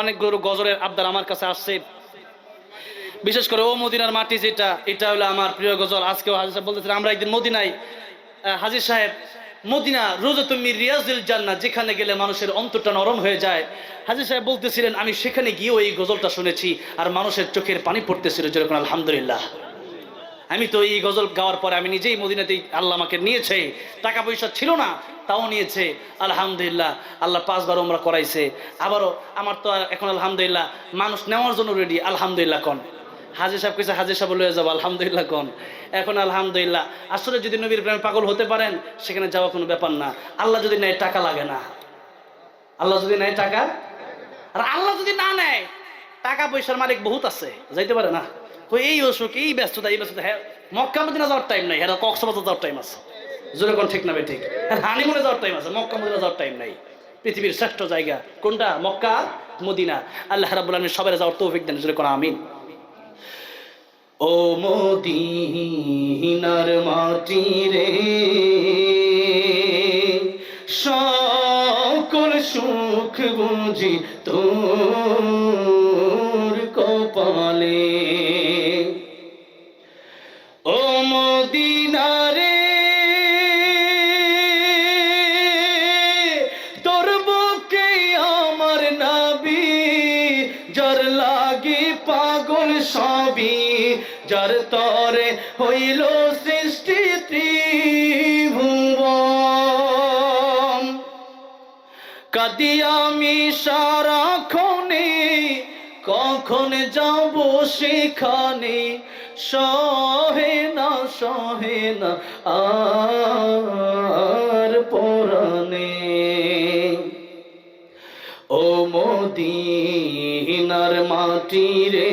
অনেকগুলো গজরের আবদার আমার কাছে আসছে। বিশেষ করে ও মদিনার মাটি যেটা, এটা হলো আমার প্রিয় গজল। আজকেও হাজির সাহেব বলতেছিলেন আমরা একদিন মদিনায় হাজির সাহেব, মদিনা রোজ তুমি রিয়াজুল জাননা যেখানে গেলে মানুষের অন্তরটা নরম হয়ে যায়। হাজির সাহেব বলতেছিলেন, আমি সেখানে গিয়েও এই গজলটা শুনেছি, আর মানুষের চোখের পানি পড়তেছিল যেরকম আলহামদুলিল্লাহ। আমি তো এই গজল গাওয়ার পরে আমি নিজেই মদিনাতেই আল্লাহ আমাকে নিয়েছে, টাকা পয়সা ছিল না, তাও নিয়েছে। আলহামদুলিল্লাহ, আল্লাহ পাঁচবার ওমরা করাইছে। আবারও আমার তো এখন আলহামদুলিল্লাহ মানুষ নেওয়ার জন্য রেডি আলহামদুলিল্লাহ কন। হাজির সাহেব কেছে হাজির সাহেব লয়ে যাব আলহামদুলিল্লাহ কন। এখন আলহামদুলিল্লাহ, আসলে যদি নবীর প্রেমে পাগল হতে পারেন, সেখানে যাওয়া কোনো ব্যাপার না। আল্লাহ যদি নেয় টাকা লাগে না। আল্লাহ যদি নেয় টাকা, আর আল্লাহ যদি না নেয়, টাকা পয়সার মালিক বহুত আছে, যাইতে পারে না। কই, এই অসুখ, এই ব্যস্ততা এই ব্যস্ততা হ্যাঁ মক্কা মদিনা যাওয়ার টাইম নাই হ্যাঁ কক্সবাজার যাওয়ার টাইম আছে। জোরে কোন ঠিক না ঠিক। হানিমুনে যাওয়ার টাইম আছে মক্কা মদিনা যাওয়ার টাইম নাই। পৃথিবীর শ্রেষ্ঠ জায়গা কোনটা? মক্কা, মদিনা। আল্লাহ রাব্বুল আলামিন সবাই যাওয়ার তৌফিক দেন জোরে কোন আমিন। ও মদিনার মাটি রে সকল সুখ বুঝি তোর সবই যার তরে হইল সৃষ্টি ত্রিভুবন। কাদি আমি সারাক্ষণে, কখন যাব সেখানে? সহে না সহে না, আর পরাণে। ও মদিনার মাটি রে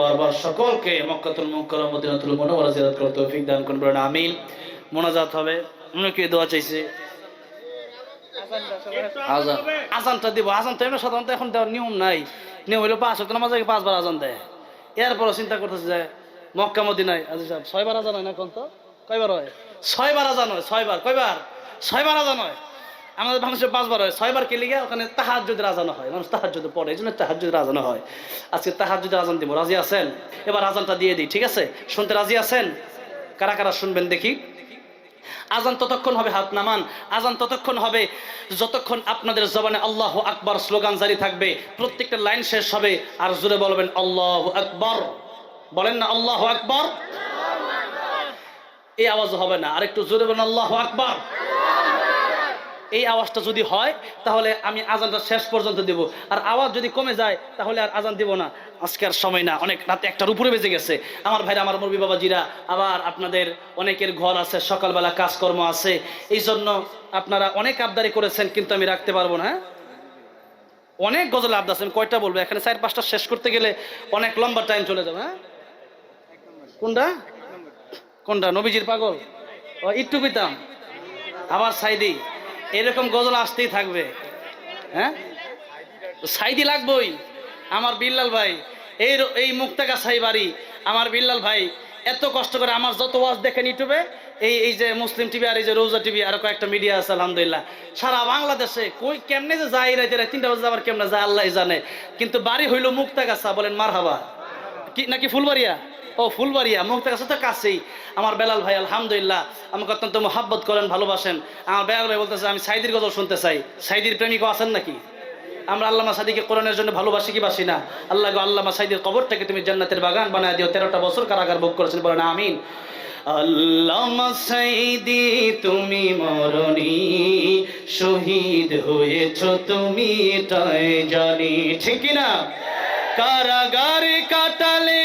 বারবার সকলকে মক্কাতুল মুকাররম মদিনাতুল মুনাওয়ারা জিয়ারত করার তৌফিক দান করুন, বলেন আমিন। মোনাজাত হবে। অনেকে দোয়া চাইছে? আজান। আজানটা দিব। আজান তো সাধারণত এখন দেওয়ার নিয়ম নাই। নিয়ম হইল পাঁচ হতো নামাজ পাঁচবার আজান দেয়। এরপরও চিন্তা করতেছে যে মক্কা মদিনায় আজি সাহেব, ছয়বার আজান হয় না কোন তো? কয়বার হয়? ছয়বার আজান হয়, ছয়বার। কয়বার? ছয়বার আজান হয়। আমাদের মানুষের পাঁচবার হয়, ছয়বার কে লিগে ওখানে তাহার যদি আজানো হয়। মানুষ তাহার যদি পড়ে, এই জন্য তাহার যদি আজানো হয়। আজকে তাহার যদি আজান দিব, রাজি আছেন? এবার আজানটা দিয়ে দিই, ঠিক আছে? শুনতে রাজি আছেন? কারা কারা শুনবেন দেখি? আজান ততক্ষণ হবে, হাত নামান। আজান ততক্ষণ হবে, যতক্ষণ আপনাদের জবানে আল্লাহ আকবার স্লোগান জারি থাকবে, প্রত্যেকটা লাইন শেষ হবে, আর জুড়ে বলবেন আল্লাহ আকবর। বলেন না আল্লাহ আকবর? এই আওয়াজ হবে না আর একটু জোরে বলেন আল্লাহ আকবর। এই আওয়াজটা যদি হয়, তাহলে আমি আজানটা শেষ পর্যন্ত দেব। আর আওয়াজ যদি কমে যায়, তাহলে আর আজান দেব না। আজকে আর সময় না। অনেক রাতে একটার উপরে বেজে গেছে। আমার ভাইরা, আমার মুরবি বাবাজিরা, আবার আপনাদের অনেকের ঘর আছে, সকালবেলা কাজকর্ম আছে। এই জন্য আপনারা অনেক আবদারি করেছেন, কিন্তু আমি রাখতে পারব না হ্যাঁ? অনেক গজল আবদার আছেন কয়টা বলব? এখানে চার পাঁচটা শেষ করতে গেলে অনেক লম্বা টাইম চলে যাবে হ্যাঁ? কোনটা? কোনটা? নবীজির পাগল? ও, একটু পিতাম আবার সাইদি। এরকম গজল আসতেই থাকবে। হ্যাঁ? সাইদি লাগবই। আমার বিল্লাল ভাই, এই এই এই মুক্তাগাছাই বাড়ি। আমার বিল্লাল ভাই, এত কষ্ট করে আমার যত ওয়াজ দেখেন ইউটিউবে, এই এই যে মুসলিম টিভি আর এই যে রোজা টিভি, আর কয়েকটা মিডিয়া আছে, আলহামদুলিল্লাহ। সারা বাংলাদেশে কই কেমনে যে যায় রাইতে রাত তিনটা বাজে আবার কেমনে যায় আল্লাহ জানে। কিন্তু বাড়ি হইল মুক্তাগাছা বলেন মার হাবা কি নাকি ফুলবাড়িয়া? ও ফুলবাড়িয়া মুক্তাগাছা তো কাছেই। আমার বেলাল ভাই, আলহামদুলিল্লাহ, আমাকে অত্যন্ত মহাব্বত করেন, ভালোবাসেন। আমার বেলাল ভাই বলতেছে, আমি সাইদির গজল শুনতে চাই। সাইদির প্রেমিকও আছেন নাকি? আমরা আল্লামা সাদিকে কোরআনের জন্য ভালোবাসি কি বাসি না? আল্লাহ আল্লামা সাইদের কবরটাকে তুমি জান্নাতের বাগান বানায় দিও। তেরোটা বছর কারাগার ভোগ করেছেন, বলেন আমিন। আল্লামা সাইদি, তুমি মরণি, শহীদ হয়েছ তুমি, এটাই জানি। ঠিক না কারাগারে কাটালে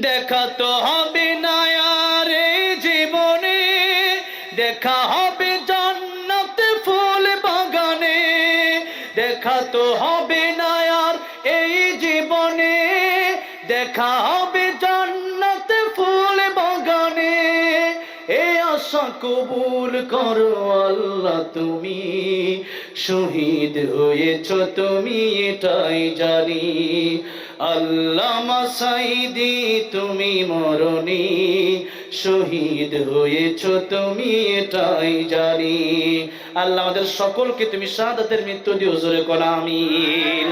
দেখা তো হবে না আর জীবনে। দেখা কবুল করো আল্লাহ তুমি। শহীদ হয়েছ তুমি এটাই জানি। আল্লাহ মাসাইদি তুমি মরণি। শহীদ হয়েছ তুমি এটাই জানি। আল্লাহ আমাদের সকলকে তুমি সাদাতের মৃত্যু দিও জোরে কোন আমিন।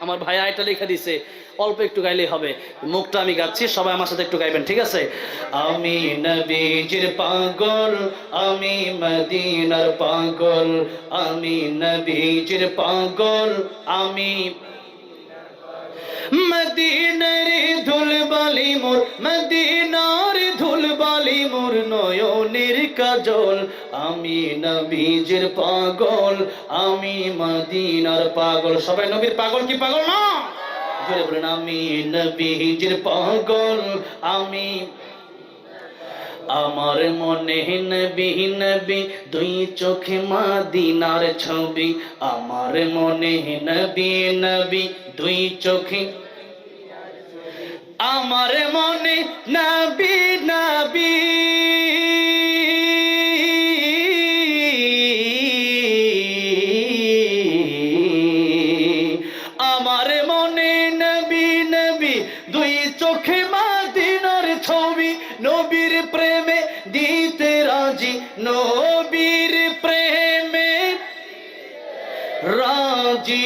আমার ভাইয়া এটা লেখা দিছে অল্প একটু গাইলেই হবে। মুখটা আমি গাচ্ছি, সবাই আমার সাথে একটু গাইবেন, ঠিক আছে? আমি নবীজির পাগল, আমি মদিনার পাগল, আমি নবীজির পাগল, আমি মদিনার ধুলবালি মোর, মদিনার ধুলবালি মোর নয়নের কাজল। আমি নবীজির পাগল, আমি মদিনার পাগল। সবাই নবীর পাগল কি পাগল না? জোরে বলেন আমি নবীজির পাগল, আমি আমার মনে নবী নবী দুই চোখে মাদিনার ছবি, আমার মনে নবী নবী দুই চোখে, আমার মনে নবী রাজি,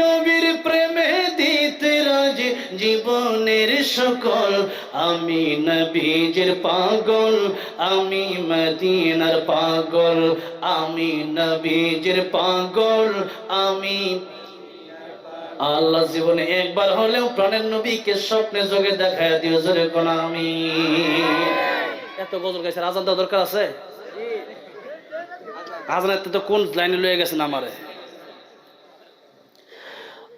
নবীর প্রেমে দিতে রাজি, জীবনের সকল। আমি নবীজের পাগল, আমি মদিনার পাগল, আমি নবীজের পাগল, আমি আল্লাহ জীবনে একবার হলেও প্রাণের নবীকে স্বপ্নে যোগে দেখায় দিও জোরে কোন আমি এত গজল গাইছে, আজান দরকার আছে? আজানের তো কোন লাইনে লয়ে গেছেন আমারে?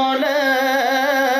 الصلاة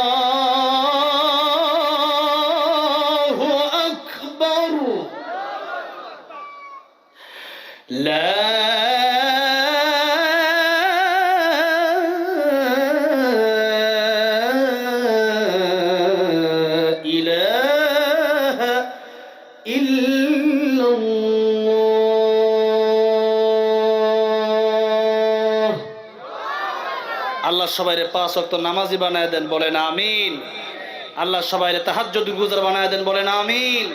إلا الله আল্লাহ সবাইরে পাঁচ অক্ত নামাজি বানায় দেন বলেন আমিন আল্লাহ সবাইরে তাহাজ্জুদ গুজার বানায় দেন বলেন আমিন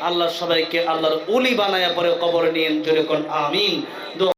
আল্লাহ সবাইকে আল্লাহর উলি বানায়া পরে কবর নিয়ে জোরে কোন আমিন দোয়া